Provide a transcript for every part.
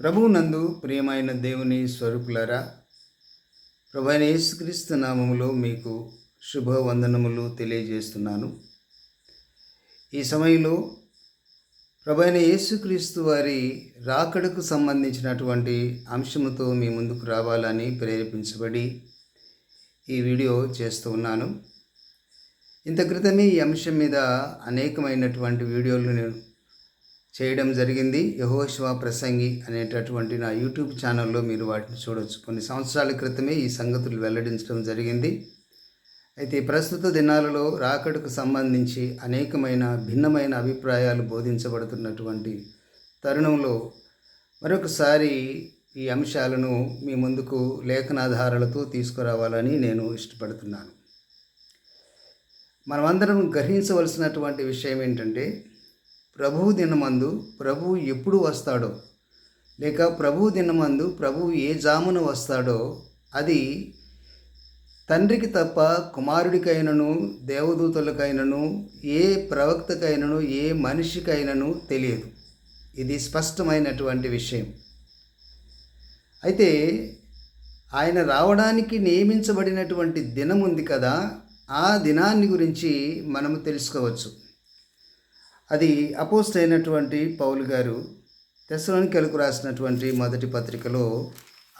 ప్రభువు నందు ప్రియమైన దేవుని స్వరూపులరా ప్రభుని యేసుక్రీస్తు నామములో మీకు శుభవందనములు తెలియజేస్తున్నాను. ఈ సమయంలో ప్రభైన యేసుక్రీస్తు వారి రాకడకు సంబంధించినటువంటి అంశముతో మీ ముందుకు రావాలని ప్రేరేపించబడి ఈ వీడియో చేస్తూ ఉన్నాను. ఇంత క్రితమే ఈ అంశం మీద అనేకమైనటువంటి వీడియోలు నేను చేయడం జరిగింది. యహోశివ ప్రసంగి అనేటటువంటి నా యూట్యూబ్ ఛానల్లో మీరు వాటిని చూడవచ్చు కొన్ని సంవత్సరాల క్రితమే ఈ సంగతులు వెల్లడించడం జరిగింది. అయితే ప్రస్తుత దినాలలో రాకడకు సంబంధించి అనేకమైన భిన్నమైన అభిప్రాయాలు బోధించబడుతున్నటువంటి తరుణంలో మరొకసారి ఈ అంశాలను మీ ముందుకు లేఖనాధారాలతో తీసుకురావాలని నేను ఇష్టపడుతున్నాను. మనమందరం గ్రహించవలసినటువంటి విషయం ఏంటంటే ప్రభువు దినమందు ప్రభువు ఎప్పుడు వస్తాడో? లేక ప్రభువు దినమందు ప్రభువు ఏ జామున వస్తాడో? అది తండ్రికి తప్ప కుమారుడికైనను దేవదూతలకైనను ఏ ప్రవక్తకైనను ఏ మనిషికైనను తెలియదు. ఇది స్పష్టమైనటువంటి విషయం. అయితే ఆయన రావడానికి నియమించబడినటువంటి దినం ఉంది కదా ఆ దినాన్ని గురించి మనము తెలుసుకోవచ్చు. అది అపోస్ట్ అయినటువంటి పౌలు గారు తెసలోనికలకు రాసినటువంటి మొదటి పత్రికలో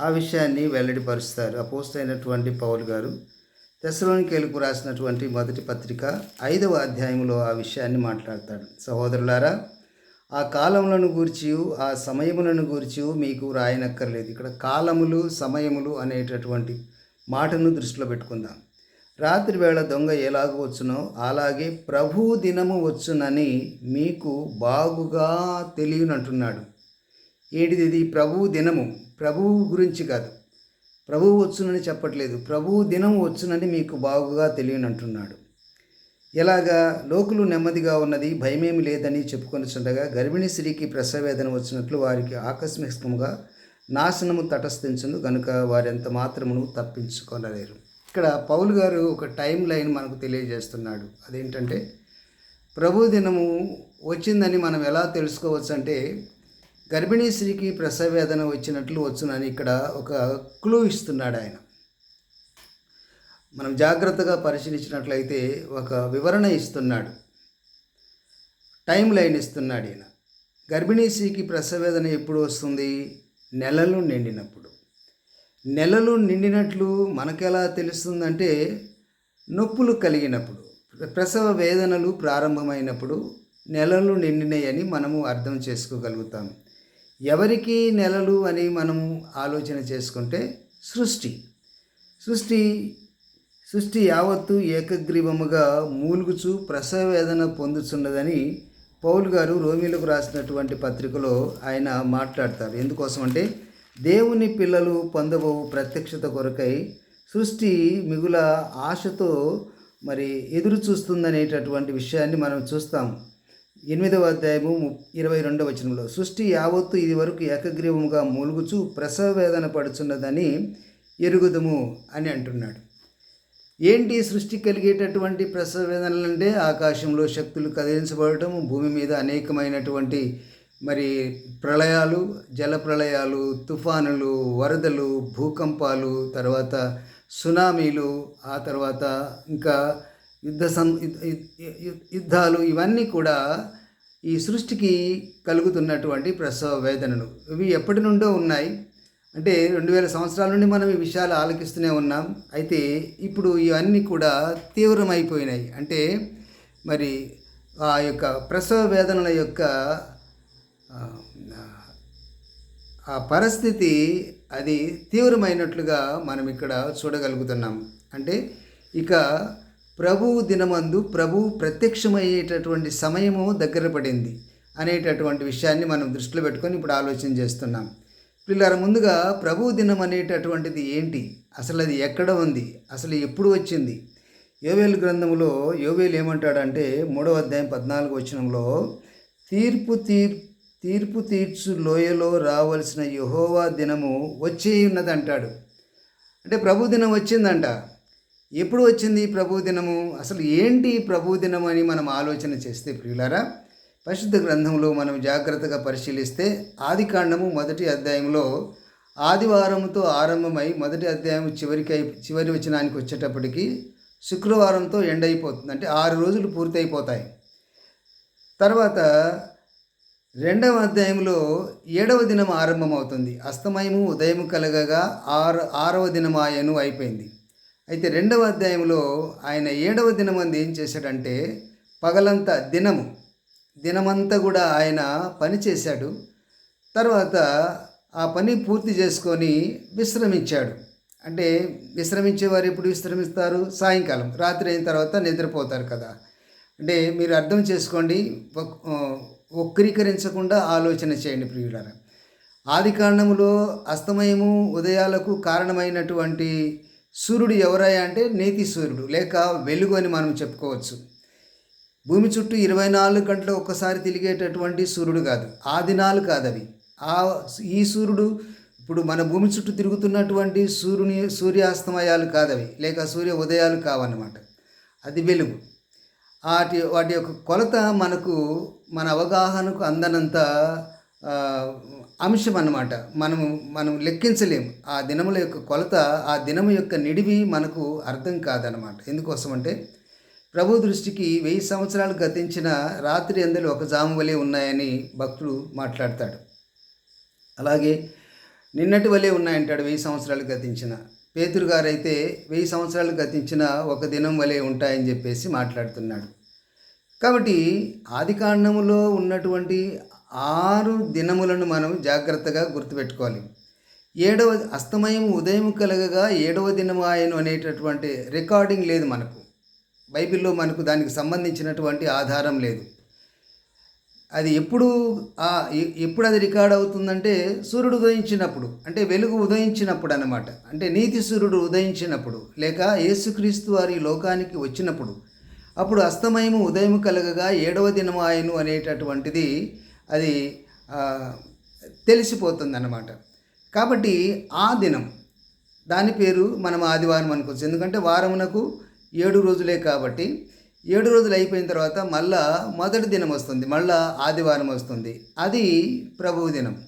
ఆ విషయాన్ని వెల్లడిపరుస్తారు. అపోస్ట్ అయినటువంటి పౌలు గారు తెసలోనికలకు రాసినటువంటి మొదటి పత్రిక ఐదవ అధ్యాయంలో ఆ విషయాన్ని మాట్లాడతాడు. సహోదరులారా ఆ కాలములను గూర్చి ఆ సమయములను గూర్చి మీకు రాయనక్కర్లేదు. ఇక్కడ కాలములు సమయములు అనేటటువంటి మాటను దృష్టిలో పెట్టుకుందాం. రాత్రి వేళ దొంగ ఎలాగ వచ్చునో అలాగే ప్రభు దినము వచ్చునని మీకు బాగుగా తెలియనంటున్నాడు. ఏంటిది ఇది? ప్రభు దినము. ప్రభువు గురించి కాదు. ప్రభువు వచ్చునని చెప్పట్లేదు. ప్రభు దినం వచ్చునని మీకు బాగుగా తెలియనంటున్నాడు. ఎలాగా? లోకులు నెమ్మదిగా ఉన్నది భయమేమి లేదని చెప్పుకొని చుండగా గర్భిణీ స్త్రీకి ప్రసవేదన వచ్చినట్లు వారికి ఆకస్మికంగా నాశనము తటస్థించును కనుక వారెంత మాత్రమును తప్పించుకొనలేరు. ఇక్కడ పౌలు గారు ఒక టైం లైన్ మనకు తెలియజేస్తున్నాడు. అదేంటంటే ప్రభు దినము వచ్చిందని మనం ఎలా తెలుసుకోవచ్చు అంటే గర్భిణీ స్త్రీకి ప్రసవేదన వచ్చినట్లు వచ్చునని ఇక్కడ ఒక క్లూ ఇస్తున్నాడు ఆయన. మనం జాగ్రత్తగా పరిశీలించినట్లయితే ఒక వివరణ ఇస్తున్నాడు. టైం లైన్ ఇస్తున్నాడు ఈయన. గర్భిణీ స్త్రీకి ప్రసవేదన ఎప్పుడు వస్తుంది? నెలలు నిండినప్పుడు. నెలలు నిండినట్లు మనకెలా తెలుస్తుందంటే నొప్పులు కలిగినప్పుడు ప్రసవ వేదనలు ప్రారంభమైనప్పుడు నెలలు నిండినాయని మనము అర్థం చేసుకోగలుగుతాం. ఎవరికి నెలలు అని మనము ఆలోచన చేసుకుంటే సృష్టి. సృష్టి సృష్టి యావత్తు ఏకగ్రీవముగా మూలుగుచు ప్రసవ వేదన పొందుతున్నదని పౌలు గారు రోమిలకు రాసినటువంటి పత్రికలో ఆయన మాట్లాడతారు. ఎందుకోసం అంటే దేవుని పిల్లలు పొందబో ప్రత్యక్షత కొరకై సృష్టి మిగుల ఆశతో మరి ఎదురు చూస్తుందనేటటువంటి విషయాన్ని మనం చూస్తాం. ఎనిమిదవ అధ్యాయము ఇరవై రెండవ వచనంలో సృష్టి యావత్తు ఇది వరకు ఏకగ్రీవముగా మూలుగుచు ప్రసవ వేదన పడుచున్నదని ఎరుగుదము అని అంటున్నాడు. ఏంటి సృష్టి కలిగేటటువంటి ప్రసవ వేదనలు అంటే ఆకాశంలో శక్తులు కదిలించబడటం భూమి మీద అనేకమైనటువంటి మరి ప్రళయాలు జల ప్రళయాలు తుఫానులు వరదలు భూకంపాలు తర్వాత సునామీలు ఆ తర్వాత ఇంకా యుద్ధ సం యుద్ధాలు ఇవన్నీ కూడా ఈ సృష్టికి కలుగుతున్నటువంటి ప్రసవ వేదనలు. ఇవి ఎప్పటి నుండో ఉన్నాయి. అంటే రెండు వేల సంవత్సరాల నుండి మనం ఈ విషయాలు ఆలకిస్తూనే ఉన్నాం. అయితే ఇప్పుడు ఇవన్నీ కూడా తీవ్రమైపోయినాయి. అంటే మరి ఆ యొక్క ప్రసవ వేదనల యొక్క ఆ పరిస్థితి అది తీవ్రమైనట్లుగా మనం ఇక్కడ చూడగలుగుతున్నాం. అంటే ఇక ప్రభువు దినమందు ప్రభువు ప్రత్యక్షమయ్యేటటువంటి సమయము దగ్గర పడింది అనేటటువంటి విషయాన్ని మనం దృష్టిలో పెట్టుకొని ఇప్పుడు ఆలోచన చేస్తున్నాం. పిల్లల ముందుగా ప్రభు దినం అనేటటువంటిది ఏంటి? అసలు అది ఎక్కడ ఉంది? అసలు ఎప్పుడు వచ్చింది? యోవేలు గ్రంథంలో యోవేలు ఏమంటాడంటే మూడవ అధ్యాయం పద్నాలుగు వచనంలో తీర్పు తీర్పు తీర్పు తీర్చు లోయలో రావలసిన యహోవా దినము వచ్చే ఉన్నది అంటాడు అంటే ప్రభు దినం వచ్చిందంట. ఎప్పుడు వచ్చింది ప్రభు దినము? అసలు ఏంటి ప్రభు దినం అని మనం ఆలోచన చేస్తే ప్రియులారా పరిశుద్ధ గ్రంథంలో మనం జాగ్రత్తగా పరిశీలిస్తే ఆది కాండము మొదటి అధ్యాయంలో ఆదివారంతో ఆరంభమై మొదటి అధ్యాయం చివరికి చివరి వచనానికి వచ్చేటప్పటికి శుక్రవారంతో ఎండ్ అయిపోతుంది. అంటే ఆరు రోజులు పూర్తయిపోతాయి. తర్వాత రెండవ అధ్యాయంలో ఏడవ దినం ఆరంభమవుతుంది. అస్తమయము ఉదయము కలగగా ఆరు ఆరవ దినమాయను అయిపోయింది. అయితే రెండవ అధ్యాయంలో ఆయన ఏడవ దినం అంది ఏం చేశాడంటే పగలంతా దినము దినమంతా కూడా ఆయన పని చేశాడు. తర్వాత ఆ పని పూర్తి చేసుకొని విశ్రమించాడు. అంటే విశ్రమించేవారు ఎప్పుడు విశ్రమిస్తారు? సాయంకాలం. రాత్రి అయిన తర్వాత నిద్రపోతారు కదా. అంటే మీరు అర్థం చేసుకోండి. వక్రీకరించకుండా ఆలోచన చేయండి ప్రియులారా. ఆది కారణములో అస్తమయము ఉదయాలకు కారణమైనటువంటి సూర్యుడు ఎవరయ్యా అంటే నీతి సూర్యుడు లేక వెలుగు అని మనం చెప్పుకోవచ్చు. భూమి చుట్టూ ఇరవై నాలుగు గంటలు ఒక్కసారి తిరిగేటటువంటి సూర్యుడు కాదు ఆ దినాలు కాదు అవి. ఆ ఈ సూర్యుడు ఇప్పుడు మన భూమి చుట్టూ తిరుగుతున్నటువంటి సూర్యుని సూర్యాస్తమయాలు కాదవి లేక సూర్య ఉదయాలు కావన్నమాట. అది వెలుగు. వాటి వాటి యొక్క కొలత మనకు మన అవగాహనకు అందనంత అంశం అన్నమాట. మనము మనం లెక్కించలేము. ఆ దినముల యొక్క కొలత ఆ దినము యొక్క నిడివి మనకు అర్థం కాదనమాట ఎందుకోసం అంటే ప్రభు దృష్టికి వెయ్యి సంవత్సరాలు గతించిన రాత్రి అందరూ ఒక జాము వలె ఉన్నాయని భక్తుడు మాట్లాడతాడు. అలాగే నిన్నటి వలె ఉన్నాయంటాడు వెయ్యి సంవత్సరాలు గతించిన. పేతురు గారైతే వెయ్యి సంవత్సరాలు గతించిన ఒక దినం వలె ఉంటాయని చెప్పేసి మాట్లాడుతున్నాడు. కాబట్టి ఆది కాండములో ఉన్నటువంటి ఆరు దినములను మనం జాగ్రత్తగా గుర్తుపెట్టుకోవాలి. ఏడవ అస్తమయం ఉదయం కలగగా ఏడవ దినమాయను అనేటటువంటి రికార్డింగ్ లేదు మనకు. బైబిల్లో మనకు దానికి సంబంధించినటువంటి ఆధారం లేదు. అది ఎప్పుడు ఎప్పుడు అది రికార్డ్ అవుతుందంటే సూర్యుడు ఉదయించినప్పుడు అంటే వెలుగు ఉదయించినప్పుడు అనమాట అంటే నీతి సూర్యుడు ఉదయించినప్పుడు లేక యేసుక్రీస్తు వారి లోకానికి వచ్చినప్పుడు. అప్పుడు అస్తమయము ఉదయం కలగగా ఏడవ దినము ఆయను అనేటటువంటిది అది తెలిసిపోతుంది అన్నమాట కాబట్టి ఆ దినం దాని పేరు మనం ఆదివారం అనుకోవచ్చు. ఎందుకంటే వారమునకు ఏడు రోజులే కాబట్టి ఏడు రోజులు అయిపోయిన తర్వాత మళ్ళా మొదటి దినం వస్తుంది మళ్ళా ఆదివారం వస్తుంది. అది ప్రభువు దినం.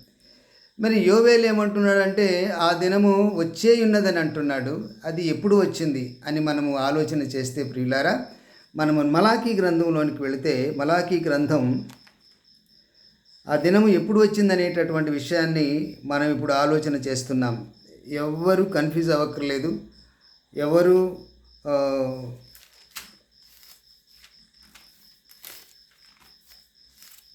మరి యోవేలు ఏమంటున్నాడంటే ఆ దినము వచ్చే ఉన్నదని అంటున్నాడు. అది ఎప్పుడు వచ్చింది? అని మనము ఆలోచన చేస్తే ప్రియులారా మనము మలాఖీ గ్రంథంలోనికి వెళితే మలాఖీ గ్రంథం ఆ దినము ఎప్పుడు వచ్చిందనేటటువంటి విషయాన్ని మనం ఇప్పుడు ఆలోచన చేస్తున్నాం. ఎవ్వరు కన్ఫ్యూజ్ అవ్వక్కర్లేదు. ఎవరు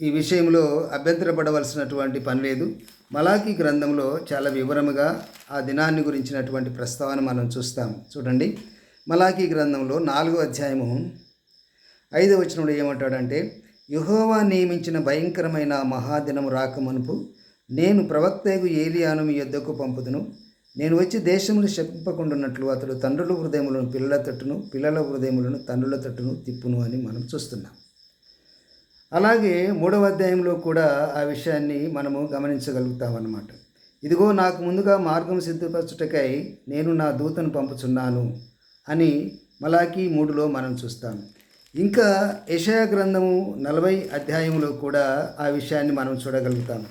ఈ విషయంలో అభ్యంతరపడవలసినటువంటి పని లేదు. మలాఖీ గ్రంథంలో చాలా వివరముగా ఆ దినాన్ని గురించినటువంటి ప్రస్తావన మనం చూస్తాం. చూడండి. మలాఖీ గ్రంథంలో నాలుగో అధ్యాయము ఐదవ వచనంలో ఏమంటాడంటే యుహోవా నియమించిన భయంకరమైన మహాదినము రాకమునుపు నేను ప్రవక్తకు ఏలియాను మీ యొద్దకు పంపుదును. నేను వచ్చి దేశములు శపింపకుండాన్నట్లు అతడు తండ్రుల హృదయములను పిల్లల తట్టును పిల్లల హృదయములను తండ్రుల తట్టును తిప్పును అని మనం చూస్తున్నాం. అలాగే మూడవ అధ్యాయంలో కూడా ఆ విషయాన్ని మనము గమనించగలుగుతామన్నమాట. ఇదిగో నాకు ముందుగా మార్గం సిద్ధపరచుటకై నేను నా దూతను పంపుచున్నాను అని మలాకి మూడులో మనం చూస్తాం. ఇంకా యషయా గ్రంథము నలభై అధ్యాయంలో కూడా ఆ విషయాన్ని మనం చూడగలుగుతాం.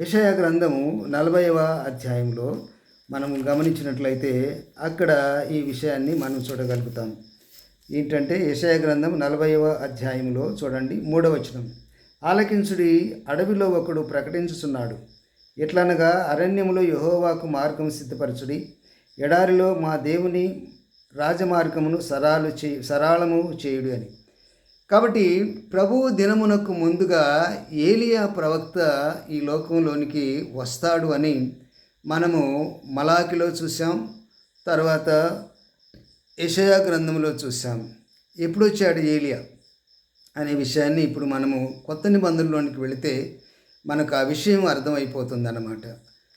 యషయా గ్రంథము నలభైవ అధ్యాయంలో మనం గమనించినట్లయితే అక్కడ ఈ విషయాన్ని మనం చూడగలుగుతాం. ఏంటంటే యెషయా గ్రంథం నలభైవ అధ్యాయంలో చూడండి మూడవ వచనం. ఆలకించుడి అడవిలో ఒకడు ప్రకటించుచున్నాడు. ఎట్లనగా అరణ్యములో యహోవాకు మార్గం సిద్ధపరచుడి. ఎడారిలో మా దేవుని రాజమార్గమును సరాలు చే సరాళము చేయుడు అని. కాబట్టి ప్రభువు దినమునకు ముందుగా ఏలియా ప్రవక్త ఈ లోకంలోనికి వస్తాడు అని మనము మలాకిలో చూసాం తర్వాత యషయా గ్రంథంలో చూసాం ఎప్పుడు వచ్చాడు ఏలియా అనే విషయాన్ని ఇప్పుడు మనము కొత్త నిబంధనలోనికి వెళితే మనకు ఆ విషయం అర్థమైపోతుంది అన్నమాట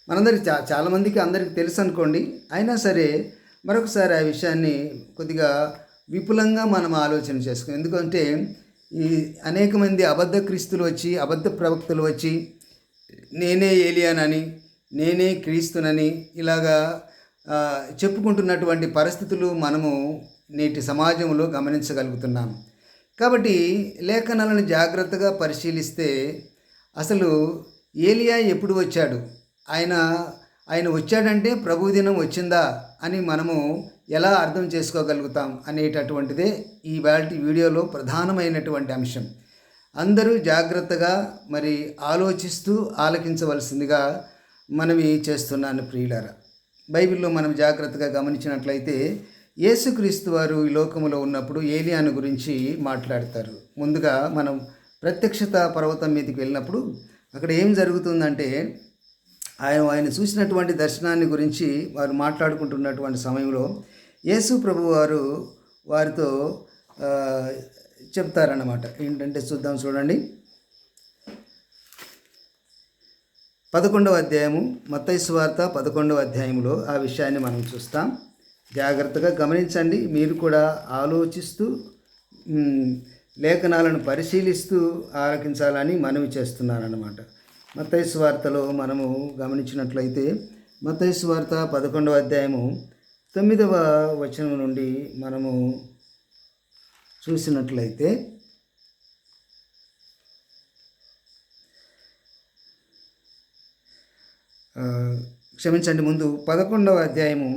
మనందరికి చా చాలామందికి అందరికీ తెలుసు అనుకోండి అయినా సరే మరొకసారి ఆ విషయాన్ని కొద్దిగా విపులంగా మనం ఆలోచన చేసుకోం ఎందుకంటే ఈ అనేక మంది అబద్ధ క్రీస్తులు వచ్చి అబద్ధ ప్రవక్తలు వచ్చి నేనే ఏలియానని నేనే క్రీస్తునని ఇలాగా చెప్పుకుంటున్నటువంటి పరిస్థితులు మనము నేటి సమాజంలో గమనించగలుగుతున్నాం. కాబట్టి లేఖనాలను జాగ్రత్తగా పరిశీలిస్తే అసలు ఏలియా ఎప్పుడు వచ్చాడు? ఆయన ఆయన వచ్చాడంటే ప్రభుదినం వచ్చిందా అని మనము ఎలా అర్థం చేసుకోగలుగుతాం అనేటటువంటిదే ఈ వాటి వీడియోలో ప్రధానమైనటువంటి అంశం. అందరూ జాగ్రత్తగా మరి ఆలోచిస్తూ ఆలకించవలసిందిగా మనవి చేస్తున్నాను ప్రియులారా. బైబిల్లో మనం జాగ్రత్తగా గమనించినట్లయితే యేసుక్రీస్తు వారు ఈ లోకములో ఉన్నప్పుడు ఏలియాను గురించి మాట్లాడతారు. ముందుగా మనం ప్రత్యక్షత పర్వతం మీదకి వెళ్ళినప్పుడు అక్కడ ఏం జరుగుతుందంటే ఆయన ఆయన చూసినటువంటి దర్శనాన్ని గురించి వారు మాట్లాడుకుంటున్నటువంటి సమయంలో యేసు ప్రభు వారు వారితో చెప్తారన్నమాట. ఏంటంటే చూద్దాం చూడండి. పదకొండవ అధ్యాయము మత్తైసు వార్త పదకొండవ అధ్యాయంలో ఆ విషయాన్ని మనం చూస్తాం. జాగ్రత్తగా గమనించండి మీరు కూడా ఆలోచిస్తూ లేఖనాలను పరిశీలిస్తూ ఆలకించాలని మనవి చేస్తున్నానన్నమాట మత్తైసు వార్తలో మనము గమనించినట్లయితే మత్తైసు వార్త పదకొండవ అధ్యాయము తొమ్మిదవ వచనం నుండి మనము చూసినట్లయితే క్షమించండి ముందు పదకొండవ అధ్యాయము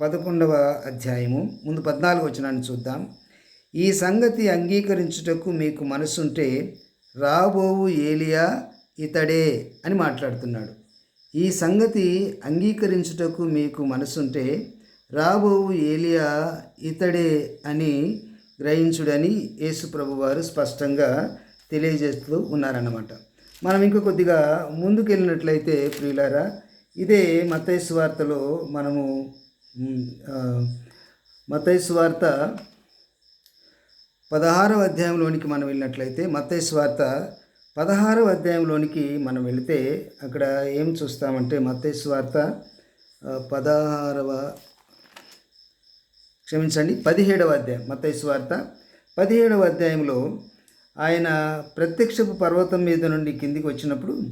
పదకొండవ అధ్యాయము ముందు పద్నాలుగు వచ్చినాన్ని చూద్దాం. ఈ సంగతి అంగీకరించుటకు మీకు మనసుంటే రాబోవు ఏలియా ఇతడే అని మాట్లాడుతున్నాడు. ఈ సంగతి అంగీకరించుటకు మీకు మనసుంటే రాబోవు ఏలియా ఇతడే అని గ్రహించుడని యేసు ప్రభువారు స్పష్టంగా తెలియజేస్తూ ఉన్నారన్నమాట. మనం ఇంకా కొద్దిగా ముందుకు వెళ్ళినట్లయితే ప్రియులారా ఇదే మత్తయి వార్తలో మనము మ్, వార్త పదహారవ అధ్యాయంలోనికి మనం వెళ్ళినట్లయితే మత్తయి వార్త పదహారవ అధ్యాయంలోనికి మనం వెళితే అక్కడ ఏం చూస్తామంటే మత్తయి వార్త పదహారవ క్షమించండి పదిహేడవ అధ్యాయం మత్తయి వార్త పదిహేడవ అధ్యాయంలో ఆయన ప్రత్యక్షపు పర్వతం మీద నుండి కిందికి వచ్చినప్పుడు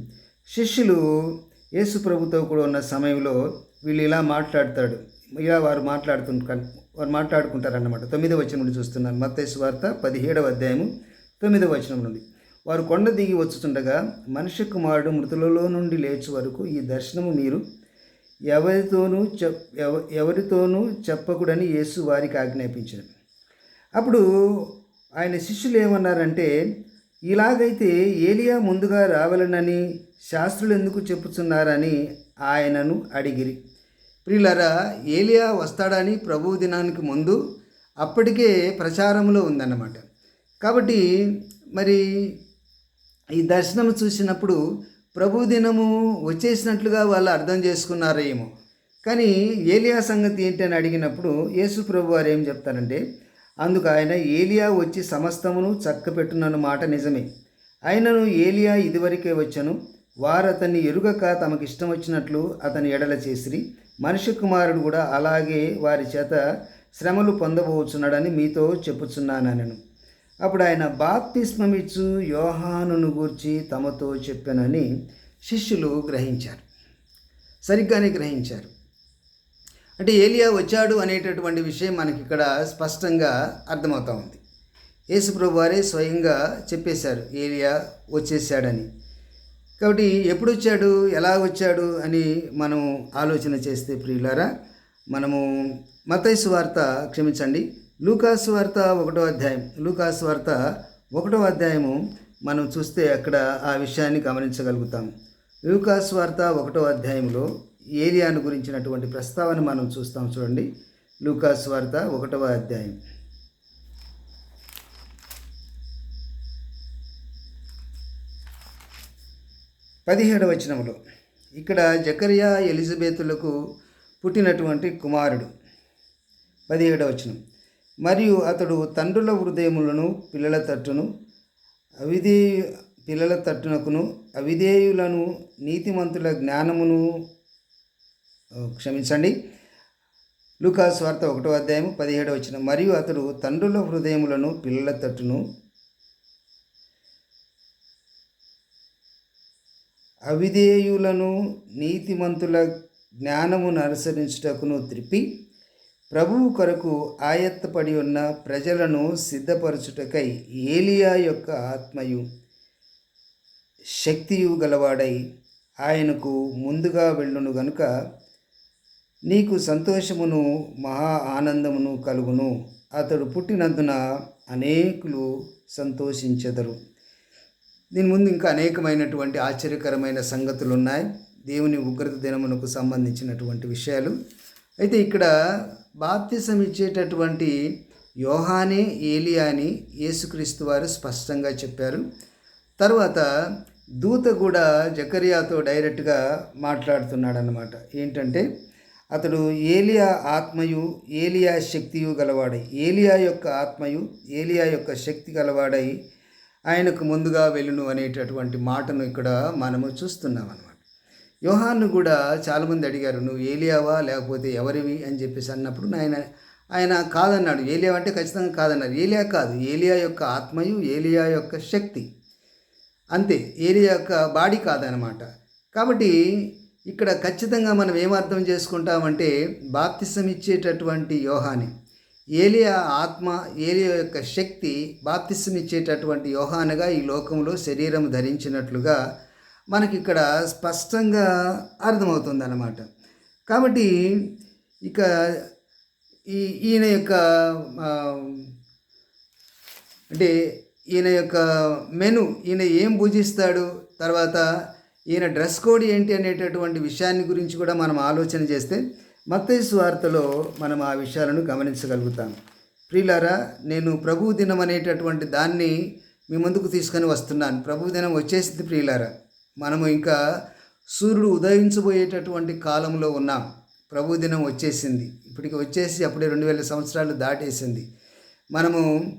శిష్యులు యేసు ప్రభుతో కూడా ఉన్న సమయంలో వీళ్ళు ఇలా మాట్లాడతాడు. ఇలా వారు మాట్లాడుతుంటారు వారు మాట్లాడుకుంటారన్నమాట. తొమ్మిదవ వచనం నుండి చూస్తున్నాను. మత్తేసు వార్త పదిహేడవ అధ్యాయము తొమ్మిదవ వచనం నుండి. వారు కొండ దిగి వచ్చుతుండగా మనిషి కుమారుడు మృతులలో నుండి లేచి వరకు ఈ దర్శనము మీరు ఎవరితోనూ చెప్ ఎవ- ఎవరితోనూ చెప్పకూడని యేసు వారికి ఆజ్ఞాపించారు. అప్పుడు ఆయన శిష్యులు ఏమన్నారంటే ఇలాగైతే ఏలియా ముందుగా రావాలనని శాస్త్రులు ఎందుకు చెప్పుచున్నారని ఆయనను అడిగిరి. ప్రియులరా ఏలియా వస్తాడని ప్రభు దినానికి ముందు అప్పటికే ప్రచారంలో ఉందన్నమాట. కాబట్టి మరి ఈ దర్శనం చూసినప్పుడు ప్రభు దినము వచ్చేసినట్లుగా వాళ్ళు అర్థం చేసుకున్నారేమో. కానీ ఏలియా సంగతి ఏంటి అని అడిగినప్పుడు యేసు ప్రభు వారు ఏం చెప్తారంటే అందుకు ఆయన ఏలియా వచ్చి సమస్తమును చక్కపెట్టునన్న మాట నిజమే. ఆయనను ఏలియా ఇదివరకే వచ్చను. వారు అతన్ని ఎరుగక తమకిష్టం వచ్చినట్లు అతని ఎడల చేసిరి. మనిషి కుమారుడు కూడా అలాగే వారి చేత శ్రమలు పొందబోచున్నాడని మీతో చెప్పుచున్నానను అప్పుడు ఆయన బాప్తిస్మమిచ్చు యోహానును గూర్చి తమతో చెప్పానని శిష్యులు గ్రహించారు. సరిగ్గానే గ్రహించారు. అంటే ఏలియా వచ్చాడు అనేటటువంటి విషయం మనకి ఇక్కడ స్పష్టంగా అర్థమవుతా ఉంది. యేసుప్రభు వారే స్వయంగా చెప్పేశారు ఏలియా వచ్చేసాడని కాబట్టి ఎప్పుడు వచ్చాడు ఎలా వచ్చాడు అని మనం ఆలోచన చేస్తే ప్రియులారా మనము మతైసు వార్త క్షమించండి. లూకాసు వార్త ఒకటో అధ్యాయం లూకాసు వార్త ఒకటో అధ్యాయము మనం చూస్తే అక్కడ ఆ విషయాన్ని గమనించగలుగుతాం. లూకాసు వార్త ఒకటో అధ్యాయంలో ఏలియాను గురించినటువంటి ప్రస్తావన మనం చూస్తాం చూడండి. లూకాస్ వార్త ఒకటవ అధ్యాయం. పదిహేడవ వచనంలో ఇక్కడ జకరియా ఎలిజబెతులకు పుట్టినటువంటి కుమారుడు. పదిహేడవ వచనం మరియు అతడు తండ్రుల హృదయములను పిల్లల తట్టును అవిధేయు పిల్లల తట్టునకును అవిధేయులను నీతిమంతుల జ్ఞానమును క్షమించండి. లూకాస్ వార్త ఒకటో అధ్యాయం పదిహేడు వచ్చిన మరియు అతడు తండ్రుల హృదయములను పిల్లల తట్టును అవిధేయులను నీతిమంతుల జ్ఞానమును అనుసరించుటకును త్రిప్పి ప్రభువు కొరకు ఆయత్తపడి ఉన్న ప్రజలను సిద్ధపరచుటకై ఏలియా యొక్క ఆత్మయు శక్తియు గలవాడై ఆయనకు ముందుగా వెళ్ళును గనుక నీకు సంతోషమును మహా ఆనందమును కలుగును. అతడు పుట్టినందున అనేకులు సంతోషించెదరు. దీని ముందు ఇంకా అనేకమైనటువంటి ఆశ్చర్యకరమైన సంగతులు ఉన్నాయి దేవుని ఉగ్రత దినమునకు సంబంధించినటువంటి విషయాలు. అయితే ఇక్కడ బాప్తిసం ఇచ్చేటటువంటి యోహానే ఏలియా అని యేసుక్రీస్తు వారు స్పష్టంగా చెప్పారు. తర్వాత దూత కూడా జకరియాతో డైరెక్ట్గా మాట్లాడుతున్నాడు అన్నమాట ఏంటంటే అతడు ఏలియా ఆత్మయు ఏలియా శక్తియు గలవాడై. ఏలియా యొక్క ఆత్మయు ఏలియా యొక్క శక్తి గలవాడై ఆయనకు ముందుగా వెళ్ళును అనేటటువంటి మాటను ఇక్కడ మనము చూస్తున్నాం అనమాట యోహాన్ను కూడా చాలామంది అడిగారు నువ్వు ఏలియావా? లేకపోతే ఎవరివి? అని చెప్పేసి అన్నప్పుడు ఆయన ఆయన కాదన్నాడు. ఏలియా అంటే ఖచ్చితంగా కాదన్నారు. ఏలియా కాదు ఏలియా యొక్క ఆత్మయు ఏలియా యొక్క శక్తి. అంతే ఏలియా యొక్క బాడీ కాదనమాట కాబట్టి ఇక్కడ ఖచ్చితంగా మనం ఏమర్థం చేసుకుంటామంటే బాప్తిసం ఇచ్చేటటువంటి యోహాని. ఏలియా ఆత్మ ఏలియా యొక్క శక్తి బాప్తిసం ఇచ్చేటటువంటి యోహానగా ఈ లోకంలో శరీరం ధరించినట్లుగా మనకి ఇక్కడ స్పష్టంగా అర్థమవుతుంది అన్నమాట కాబట్టి ఇక ఈ ఈయన యొక్క అంటే ఈయన యొక్క మెను ఈయన ఏం పూజిస్తాడు? తర్వాత ఈయన డ్రెస్ కోడ్ ఏంటి అనేటటువంటి విషయాన్ని గురించి కూడా మనం ఆలోచన చేస్తే మత్తయి వార్తలో మనం ఆ విషయాలను గమనించగలుగుతాం. ప్రియులారా నేను ప్రభు దినం అనేటటువంటి దాన్ని మీ ముందుకు తీసుకొని వస్తున్నాను. ప్రభు దినం వచ్చేసింది ప్రియులారా. మనము ఇంకా సూర్యుడు ఉదయించబోయేటటువంటి కాలంలో ఉన్నాం. ప్రభు దినం వచ్చేసింది. ఇప్పటికి వచ్చేసి అప్పుడే రెండు వేల సంవత్సరాలు దాటేసింది. మనము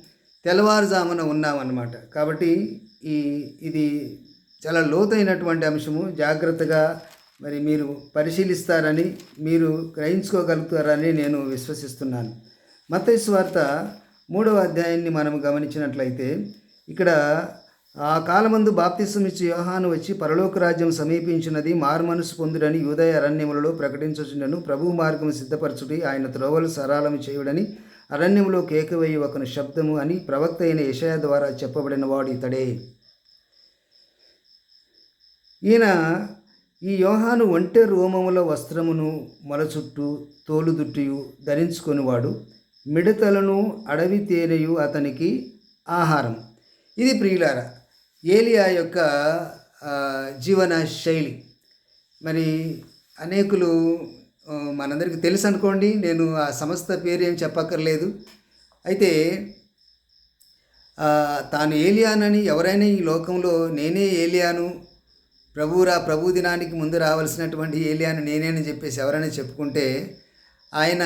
తెల్లవారుజామున ఉన్నామన్నమాట. కాబట్టి ఈ ఇది చాలా లోతైనటువంటి అంశము. జాగ్రత్తగా మరి మీరు పరిశీలిస్తారని మీరు గ్రహించుకోగలుగుతారని నేను విశ్వసిస్తున్నాను. మత్తయి వార్త మూడవ అధ్యాయాన్ని మనం గమనించినట్లయితే ఇక్కడ ఆ కాలమందు బాప్తిసం ఇచ్చి యోహాను వచ్చి పరలోక రాజ్యం సమీపించినది మారుమనసు పొందుడని యూదయ అరణ్యములలో ప్రకటించుచుండను. ప్రభు మార్గం సిద్ధపరచుడి ఆయన త్రోవలు సరాలము చేయుడని అరణ్యములో కేకవేయి ఒకను శబ్దము అని ప్రవక్త అయిన యషయ ద్వారా చెప్పబడిన వాడు ఇతడే. ఈయన ఈ యోహాను ఒంటె రోమముల వస్త్రమును మొలచుట్టు తోలుదుట్టియు ధరించుకొనివాడు. మిడతలను అడవి తేనెయు అతనికి ఆహారం. ఇది ప్రియులారా ఏలియా యొక్క జీవన శైలి. మరి అనేకులు మనందరికీ తెలుసు అనుకోండి నేను ఆ సంస్థ పేరు ఏం చెప్పక్కర్లేదు. అయితే తాను ఏలియానని ఎవరైనా ఈ లోకంలో నేనే ఏలియాను ప్రభువురా ప్రభు దినానికి ముందు రావాల్సినటువంటి ఏలియాను నేనేని చెప్పేసి ఎవరైనా చెప్పుకుంటే ఆయన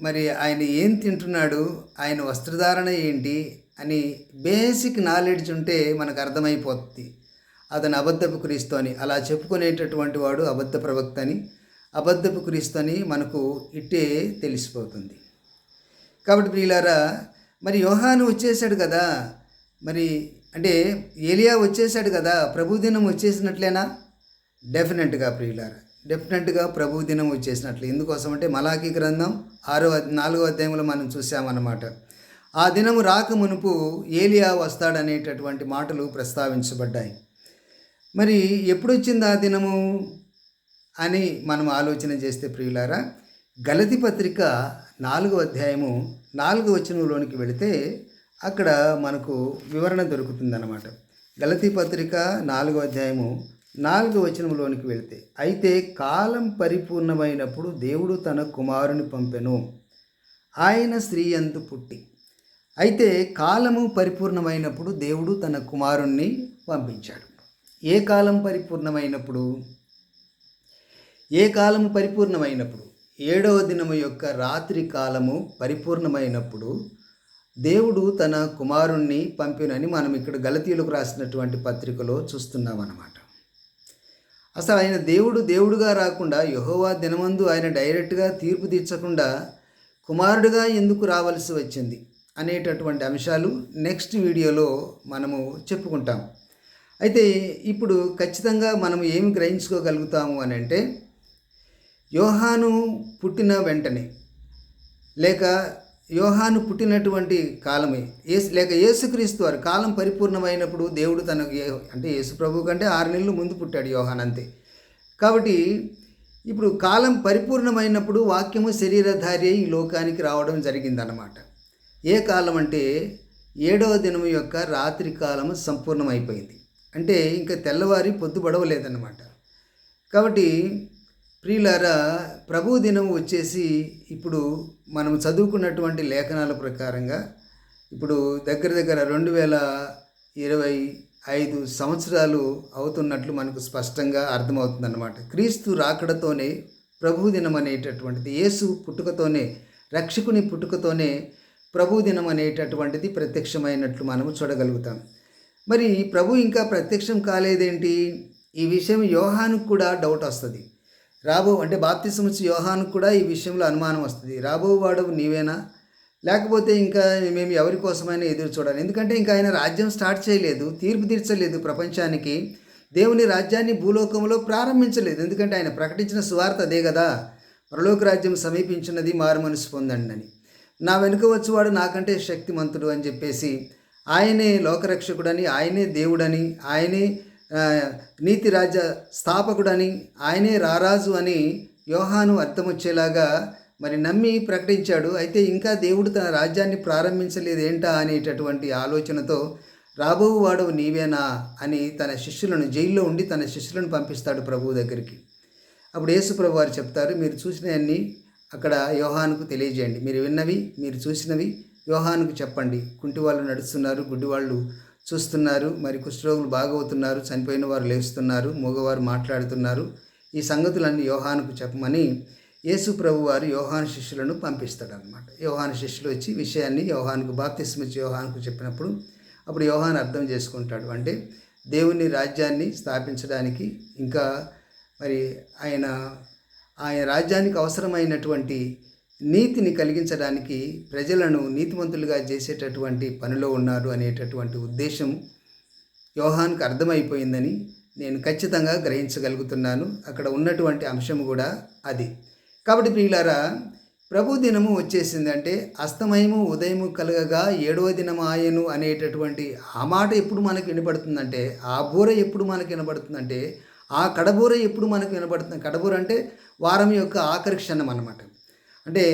మరి ఆయన ఏం తింటున్నాడు ఆయన వస్త్రధారణ ఏంటి అని బేసిక్ నాలెడ్జ్ ఉంటే మనకు అర్థమైపోతుంది అతను అబద్ధపు క్రీస్తు అని. అలా చెప్పుకునేటటువంటి వాడు అబద్ధ ప్రవక్త అని. అబద్ధపు క్రీస్తు అని మనకు ఇట్టే తెలిసిపోతుంది. కాబట్టి ప్రియులారా మరి యోహాను వచ్చేసాడు కదా మరి అంటే ఏలియా వచ్చేసాడు కదా ప్రభు దినం వచ్చేసినట్లేనా? డెఫినెట్గా ప్రియులారా డెఫినెట్గా ప్రభు దినం వచ్చేసినట్లు. ఎందుకోసం అంటే మలాఖీ గ్రంథం ఆరో నాలుగో అధ్యాయంలో మనం చూసామన్నమాట ఆ దినము రాక మునుపు ఏలియా వస్తాడనేటటువంటి మాటలు ప్రస్తావించబడ్డాయి. మరి ఎప్పుడు వచ్చింది ఆ దినము అని మనం ఆలోచన చేస్తే ప్రియులారా గలతి పత్రిక నాలుగో అధ్యాయము నాలుగో వచనంలోనికి వెళితే అక్కడ మనకు వివరణ దొరుకుతుందన్నమాట. గలతీ పత్రిక నాలుగో అధ్యాయము నాలుగో వచనంలోనికి వెళితే అయితే కాలం పరిపూర్ణమైనప్పుడు దేవుడు తన కుమారుని పంపెను. ఆయన స్త్రీ అందు పుట్టి అయితే కాలము పరిపూర్ణమైనప్పుడు దేవుడు తన కుమారుణ్ణి పంపించాడు. ఏ కాలం పరిపూర్ణమైనప్పుడు? ఏ కాలము పరిపూర్ణమైనప్పుడు? ఏడవ దినము యొక్క రాత్రి కాలము పరిపూర్ణమైనప్పుడు దేవుడు తన కుమారుణ్ణి పంపినని మనం ఇక్కడ గలతీయులకు రాసినటువంటి పత్రికలో చూస్తున్నాం అన్నమాట అసలు ఆయన దేవుడు దేవుడుగా రాకుండా యహోవా దినమందు ఆయన డైరెక్ట్గా తీర్పు తీర్చకుండా కుమారుడుగా ఎందుకు రావాల్సి వచ్చింది అనేటటువంటి అంశాలు నెక్స్ట్ వీడియోలో మనము చెప్పుకుంటాం. అయితే ఇప్పుడు ఖచ్చితంగా మనం ఏమి గ్రహించుకోగలుగుతాము అని అంటే యోహాను పుట్టిన వెంటనే లేక యోహాను పుట్టినటువంటి కాలమే. ఏసు లేక యేసుక్రీస్తు వారు కాలం పరిపూర్ణమైనప్పుడు దేవుడు తనకు అంటే యేసు ప్రభు కంటే ఆరు నెలలు ముందు పుట్టాడు యోహాన్ అంతే. కాబట్టి ఇప్పుడు కాలం పరిపూర్ణమైనప్పుడు వాక్యము శరీరధారి ఈ లోకానికి రావడం జరిగిందన్నమాట. ఏ కాలం అంటే ఏడవ దినం యొక్క రాత్రి కాలము సంపూర్ణమైపోయింది. అంటే ఇంకా తెల్లవారి పొద్దు పడవలేదన్నమాట. కాబట్టి ప్రియులారా ప్రభు దినం వచ్చేసి ఇప్పుడు మనం చదువుకున్నటువంటి లేఖనాల ప్రకారంగా ఇప్పుడు దగ్గర దగ్గర రెండు వేల ఇరవై ఐదు సంవత్సరాలు అవుతున్నట్లు మనకు స్పష్టంగా అర్థమవుతుందన్నమాట. క్రీస్తు రాకడతోనే ప్రభు దినం అనేటటువంటిది యేసు పుట్టుకతోనే రక్షకుని పుట్టుకతోనే ప్రభు దినం అనేటటువంటిది ప్రత్యక్షమైనట్లు మనము చూడగలుగుతాం. మరి ప్రభు ఇంకా ప్రత్యక్షం కాలేదేంటి? ఈ విషయం యోహానికి కూడా డౌట్ వస్తుంది. రాబో అంటే బాప్తిసం వచ్చి యోహానుకు కూడా ఈ విషయంలో అనుమానం వస్తుంది. రాబో వాడు నీవేనా? లేకపోతే ఇంకా మేము ఎవరి కోసమైనా ఎదురు చూడాలి. ఎందుకంటే ఇంకా ఆయన రాజ్యం స్టార్ట్ చేయలేదు తీర్పు తీర్చలేదు ప్రపంచానికి. దేవుని రాజ్యాన్ని భూలోకంలో ప్రారంభించలేదు. ఎందుకంటే ఆయన ప్రకటించిన సువార్త అదే కదా. పరలోక రాజ్యం సమీపించినది మారు మనసు పొందండి అని నా వెనుక వచ్చేవాడు నాకంటే శక్తిమంతుడు అని చెప్పేసి ఆయనే లోకరక్షకుడని ఆయనే దేవుడని ఆయనే నీతి రాజ్య స్థాపకుడని ఆయనే రారాజు అని యోహాను అర్థమొచ్చేలాగా మరి నమ్మి ప్రకటించాడు. అయితే ఇంకా దేవుడు తన రాజ్యాన్ని ప్రారంభించలేదు ఏంటా అనేటటువంటి ఆలోచనతో రాబో వాడవు నీవేనా అని తన శిష్యులను జైల్లో ఉండి తన శిష్యులను పంపిస్తాడు ప్రభువు దగ్గరికి. అప్పుడు యేసుప్రభు వారు చెప్తారు మీరు చూసినవన్నీ అక్కడ యోహానుకు తెలియజేయండి. మీరు విన్నవి మీరు చూసినవి యోహానుకు చెప్పండి. కుంటి వాళ్ళు నడుస్తున్నారు గుడ్డి వాళ్ళు చూస్తున్నారు మరి కుష్ఠరోగులు బాగవుతున్నారు చనిపోయిన వారు లేస్తున్నారు మూగవారు మాట్లాడుతున్నారు. ఈ సంగతులన్నీ యోహానుకు చెప్పమని యేసు ప్రభు వారు యోహాను శిష్యులను పంపిస్తాడనమాట యోహాను శిష్యులు వచ్చి విషయాన్ని యోహానుకు బాప్తిస్మ ఇచ్చి యోహానుకు చెప్పినప్పుడు అప్పుడు యోహాను అర్థం చేసుకుంటాడు. అంటే దేవుని రాజ్యాన్ని స్థాపించడానికి ఇంకా మరి ఆయన ఆయన రాజ్యానికి అవసరమైనటువంటి నీతిని కలిగించడానికి ప్రజలను నీతిమంతులుగా చేసేటటువంటి పనిలో ఉన్నారు అనేటటువంటి ఉద్దేశం యోహాన్కి అర్థమైపోయిందని నేను ఖచ్చితంగా గ్రహించగలుగుతున్నాను. అక్కడ ఉన్నటువంటి అంశం కూడా అది. కాబట్టి ప్రియులారా ప్రభు దినము వచ్చేసిందంటే అస్తమయము ఉదయము కలగగా ఏడవ దినం ఆయను అనేటటువంటి ఆ మాట ఎప్పుడు మనకు వినపడుతుందంటే ఆ బూర ఎప్పుడు మనకు వినపడుతుందంటే ఆ కడబూర ఎప్పుడు మనకు వినపడుతుంది కడబూర అంటే వారం యొక్క ఆఖరి క్షణం అన్నమాట. అంటే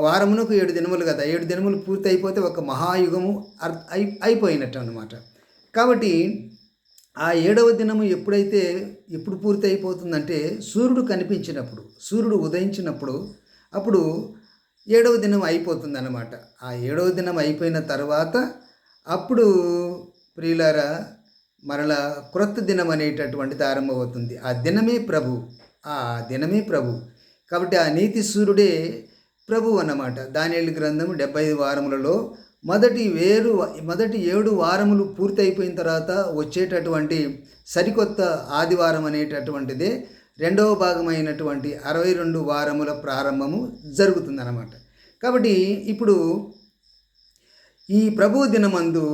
వారమునకు ఏడు దినములు కదా. ఏడు దినములు పూర్తి అయిపోతే ఒక మహాయుగము అర్- అయి అయిపోయినట్టు అనమాట కాబట్టి ఆ ఏడవ దినము ఎప్పుడైతే ఎప్పుడు పూర్తి అయిపోతుందంటే సూర్యుడు కనిపించినప్పుడు సూర్యుడు ఉదయించినప్పుడు అప్పుడు ఏడవ దినం అయిపోతుంది అన్నమాట ఆ ఏడవ దినం అయిపోయిన తర్వాత అప్పుడు ప్రియులారా మరలా క్రొత్త దినం అనేటటువంటిది ఆరంభమవుతుంది. ఆ దినమే ప్రభు. ఆ దినమే ప్రభు. కాబట్టి ఆ నీతి సూర్యుడే ప్రభు అన్నమాట. దానియేలు గ్రంథము డెబ్బై ఐదు వారములలో మొదటి వేరు మొదటి ఏడు వారములు పూర్తి అయిపోయిన తర్వాత వచ్చేటటువంటి సరికొత్త ఆదివారం అనేటటువంటిదే రెండవ భాగమైనటువంటి అరవై రెండు వారముల ప్రారంభము జరుగుతుందన్నమాట. కాబట్టి ఇప్పుడు ఈ ప్రభు దినమందు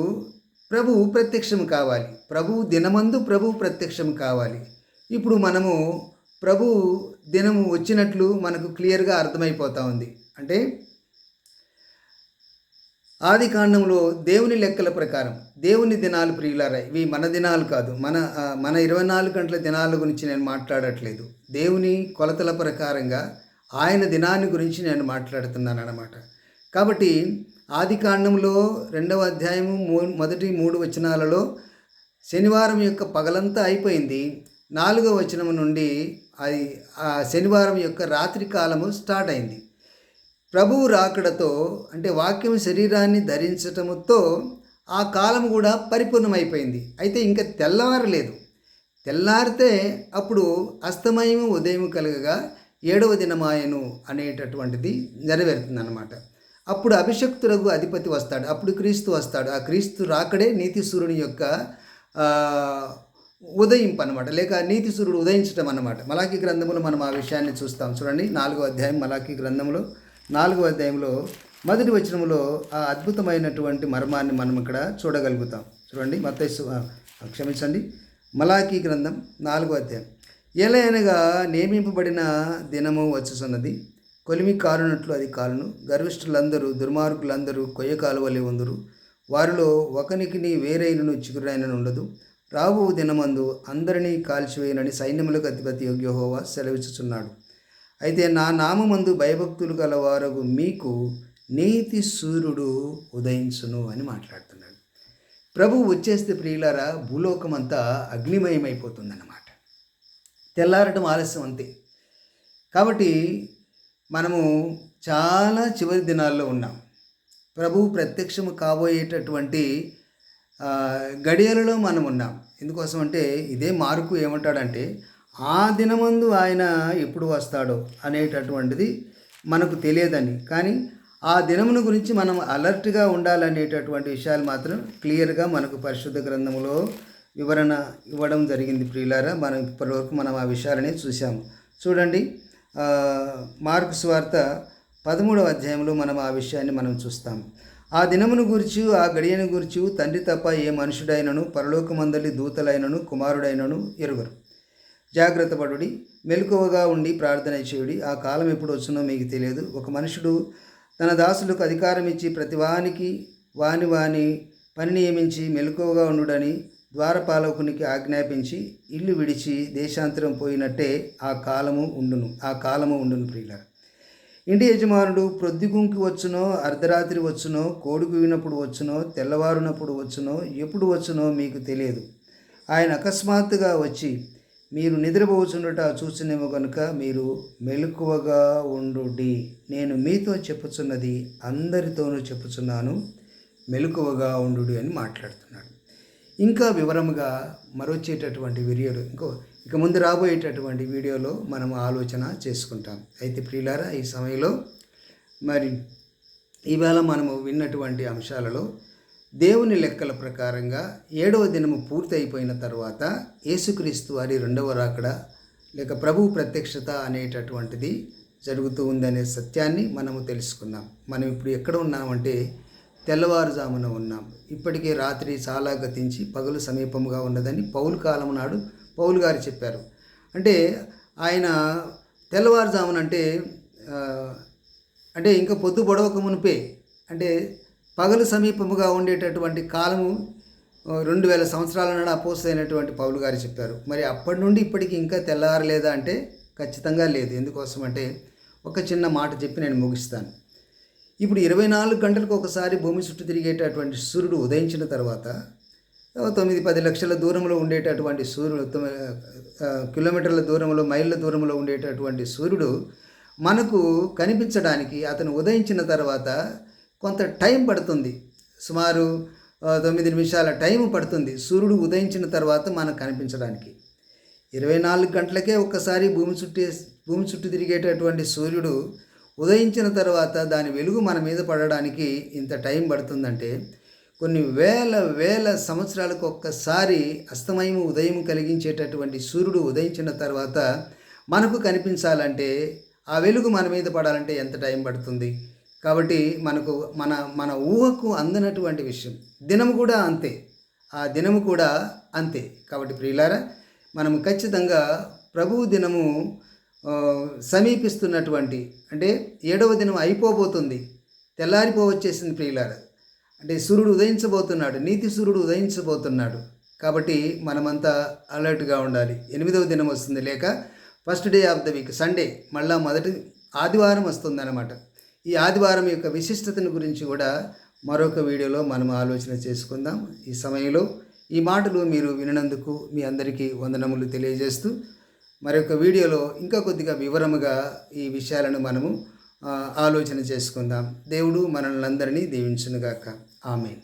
ప్రభు ప్రత్యక్షం కావాలి. ప్రభు దినమందు ప్రభు ప్రత్యక్షం కావాలి. ఇప్పుడు మనము ప్రభు దినము వచ్చినట్లు మనకు క్లియర్గా అర్థమైపోతా ఉంది. అంటే ఆది కాండంలో దేవుని లెక్కల ప్రకారం దేవుని దినాలు ప్రియులారా ఇవి మన దినాలు కాదు. మన మన ఇరవై నాలుగు గంటల దినాల గురించి నేను మాట్లాడట్లేదు. దేవుని కొలతల ప్రకారంగా ఆయన దినాన్ని గురించి నేను మాట్లాడుతున్నాను అనమాట కాబట్టి ఆది కాండంలో రెండవ అధ్యాయము మూ మొదటి మూడు వచనాలలో శనివారం యొక్క పగలంతా అయిపోయింది. నాలుగవ వచనం నుండి అది ఆ శనివారం యొక్క రాత్రి కాలము స్టార్ట్ అయింది. ప్రభువు రాకడతో అంటే వాక్యం శరీరాన్ని ధరించటముతో ఆ కాలం కూడా పరిపూర్ణమైపోయింది. అయితే ఇంకా తెల్లవారలేదు తెల్లారితే అప్పుడు అస్తమయము ఉదయం కలగగా ఏడవ దినమాయను అనేటటువంటిది నెరవేరుతుంది అనమాట అప్పుడు అభిషక్తులకు అధిపతి వస్తాడు. అప్పుడు క్రీస్తు వస్తాడు. ఆ క్రీస్తు రాకడే నీతి సూర్యుని యొక్క ఉదయింపు అనమాట లేక నీతి సూర్యుడు ఉదయించడం అనమాట మలాఖీ గ్రంథంలో మనం ఆ విషయాన్ని చూస్తాం. చూడండి నాలుగో అధ్యాయం మలాఖీ గ్రంథంలో నాలుగో అధ్యాయంలో మొదటి వచనంలో ఆ అద్భుతమైనటువంటి మర్మాన్ని మనం ఇక్కడ చూడగలుగుతాం. చూడండి మత క్షమించండి. మలాఖీ గ్రంథం నాలుగో అధ్యాయం. ఎలయనగా నియమింపబడిన దినము వచ్చుసున్నది కొలిమి కారునట్లు అది కాలును గర్విష్ఠులందరూ దుర్మార్గులందరూ కొయ్య కాలువలే ఉందరు. వారిలో ఒకనికి వేరైనను చిగురైనను ఉండదు. రాబో దినమందు అందరినీ కాల్చివేయనని సైన్యములకు అధిపతి యోగ్యహోవా సెలవిచ్చుచున్నాడు. అయితే నా నామమందు భయభక్తులు గలవారగు మీకు నీతి సూర్యుడు ఉదయించును అని మాట్లాడుతున్నాడు. ప్రభు వచ్చేస్తే ప్రియులారా భూలోకమంతా అగ్నిమయమైపోతుందన్నమాట. తెల్లారటం ఆలస్యం అంతే. కాబట్టి మనము చాలా చివరి దినాల్లో ఉన్నాం. ప్రభు ప్రత్యక్షము కాబోయేటటువంటి గడియలలో మనం ఉన్నాం. ఎందుకోసం అంటే ఇదే మార్కు ఏమంటాడంటే ఆ దినమందు ఆయన ఎప్పుడు వస్తాడో అనేటటువంటిది మనకు తెలియదని. కానీ ఆ దినమును గురించి మనం అలర్ట్గా ఉండాలనేటటువంటి విషయాలు మాత్రం క్లియర్గా మనకు పరిశుద్ధ గ్రంథంలో వివరణ ఇవ్వడం జరిగింది ప్రియులారా. మనం ఇప్పటివరకు మనం ఆ విషయాలని చూసాము చూడండి ఆ, మార్కు స్వార్త పదమూడవ అధ్యాయంలో మనం ఆ విషయాన్ని మనం చూస్తాం. ఆ దినమును గురించి ఆ గడియను గురించి తండ్రి తప్ప ఏ మనుషుడైనను పరలోకమందలి దూతలైనను కుమారుడైనను ఎరుగరు. జాగ్రత్త పడుడి మెలకువగా ఉండి ప్రార్థన చేయుడి. ఆ కాలం ఎప్పుడు వచ్చునో మీకు తెలియదు. ఒక మనుషుడు తన దాసులకు అధికారం ఇచ్చి ప్రతి వానికి వాని వాని పని నియమించి మెలకువగా ఉండుడని ద్వారపాలకునికి ఆజ్ఞాపించి ఇల్లు విడిచి దేశాంతరం పోయినట్టే ఆ కాలము ఉండును. ఆ కాలము ఉండును ప్రియుల ఇంటి యజమానుడు ప్రొద్దుగుంకి వచ్చునో అర్ధరాత్రి వచ్చునో కోడుకు వినప్పుడు వచ్చునో తెల్లవారునప్పుడు వచ్చునో ఎప్పుడు వచ్చునో మీకు తెలియదు. ఆయన అకస్మాత్తుగా వచ్చి మీరు నిద్రపోచుండట చూసినేమో కనుక మీరు మెలకువగా ఉండుడి. నేను మీతో చెప్పుచున్నది అందరితోనూ చెప్పుచున్నాను మెలకువగా ఉండు అని మాట్లాడుతున్నాడు. ఇంకా వివరముగా మరొచ్చేటటువంటి వీడియోలు ఇంకో ఇక ముందు రాబోయేటటువంటి వీడియోలో మనం ఆలోచన చేసుకుంటాం. అయితే ప్రియులారా ఈ సమయంలో మరి ఈవేళ మనము విన్నటువంటి అంశాలలో దేవుని లెక్కల ప్రకారంగా ఏడవ దినము పూర్తి అయిపోయిన తర్వాత యేసుక్రీస్తు వారి రెండవ రాకడ లేక ప్రభు ప్రత్యక్షత అనేటటువంటిది జరుగుతూ ఉందనే సత్యాన్ని మనము తెలుసుకున్నాం. మనం ఇప్పుడు ఎక్కడ ఉన్నామంటే తెల్లవారుజామున ఉన్నాం. ఇప్పటికే రాత్రి చాలా గతించి పగలు సమీపముగా ఉన్నదని పౌలు కాలం నాడు పౌలు గారు చెప్పారు. అంటే ఆయన తెల్లవారుజామున అంటే అంటే ఇంకా పొద్దు పొడవక మునిపే అంటే పగలు సమీపముగా ఉండేటటువంటి కాలము రెండు వేల సంవత్సరాల నాడు అపోసైనటువంటి పౌలు గారు చెప్పారు. మరి అప్పటి నుండి ఇప్పటికి ఇంకా తెల్లారలేదా అంటే ఖచ్చితంగా లేదు. ఎందుకోసం అంటే ఒక చిన్న మాట చెప్పి నేను ముగిస్తాను. ఇప్పుడు ఇరవై నాలుగు గంటలకు ఒకసారి భూమి చుట్టూ తిరిగేటటువంటి సూర్యుడు ఉదయించిన తర్వాత తొమ్మిది పది లక్షల దూరంలో ఉండేటటువంటి సూర్యుడు తొమ్మి- కిలోమీటర్ల దూరంలో మైళ్ళ దూరంలో ఉండేటటువంటి సూర్యుడు మనకు కనిపించడానికి అతను ఉదయించిన తర్వాత కొంత టైం పడుతుంది. సుమారు తొమ్మిది నిమిషాల టైం పడుతుంది సూర్యుడు ఉదయించిన తర్వాత మనకు కనిపించడానికి. ఇరవై నాలుగు గంటలకే ఒక్కసారి భూమి చుట్టే భూమి చుట్టూ తిరిగేటటువంటి సూర్యుడు ఉదయించిన తర్వాత దాని వెలుగు మన మీద పడడానికి ఇంత టైం పడుతుందంటే కొన్ని వేల వేల సంవత్సరాలకు ఒక్కసారి అస్తమయము ఉదయం కలిగించేటటువంటి సూర్యుడు ఉదయించిన తర్వాత మనకు కనిపించాలంటే ఆ వెలుగు మన మీద పడాలంటే ఎంత టైం పడుతుంది? కాబట్టి మనకు మన మన ఊహకు అందనటువంటి విషయం. దినము కూడా అంతే. ఆ దినము కూడా అంతే. కాబట్టి ప్రియులారా మనము ఖచ్చితంగా ప్రభువు దినము సమీపిస్తున్నటువంటి అంటే ఏడవ దినం అయిపోబోతుంది. తెల్లారిపోవచ్చేసింది ప్రియులారా. అంటే సూర్యుడు ఉదయించబోతున్నాడు నీతి సూర్యుడు ఉదయించబోతున్నాడు. కాబట్టి మనమంతా అలర్ట్గా ఉండాలి. ఎనిమిదవ దినం వస్తుంది లేక first day of the week Sunday మళ్ళా మొదటి ఆదివారం వస్తుందన్నమాట. ఈ ఆదివారం యొక్క విశిష్టతను గురించి కూడా మరొక వీడియోలో మనం ఆలోచన చేసుకుందాం. ఈ సమయంలో ఈ మాటలు మీరు వినందుకు మీ అందరికీ వందనములు తెలియజేస్తూ మరొక వీడియోలో ఇంకా కొద్దిగా వివరముగా ఈ విషయాలను మనము ఆలోచన చేసుకుందాం. దేవుడు మనల్ని అందరినీ దీవించునుగాక. ఆమె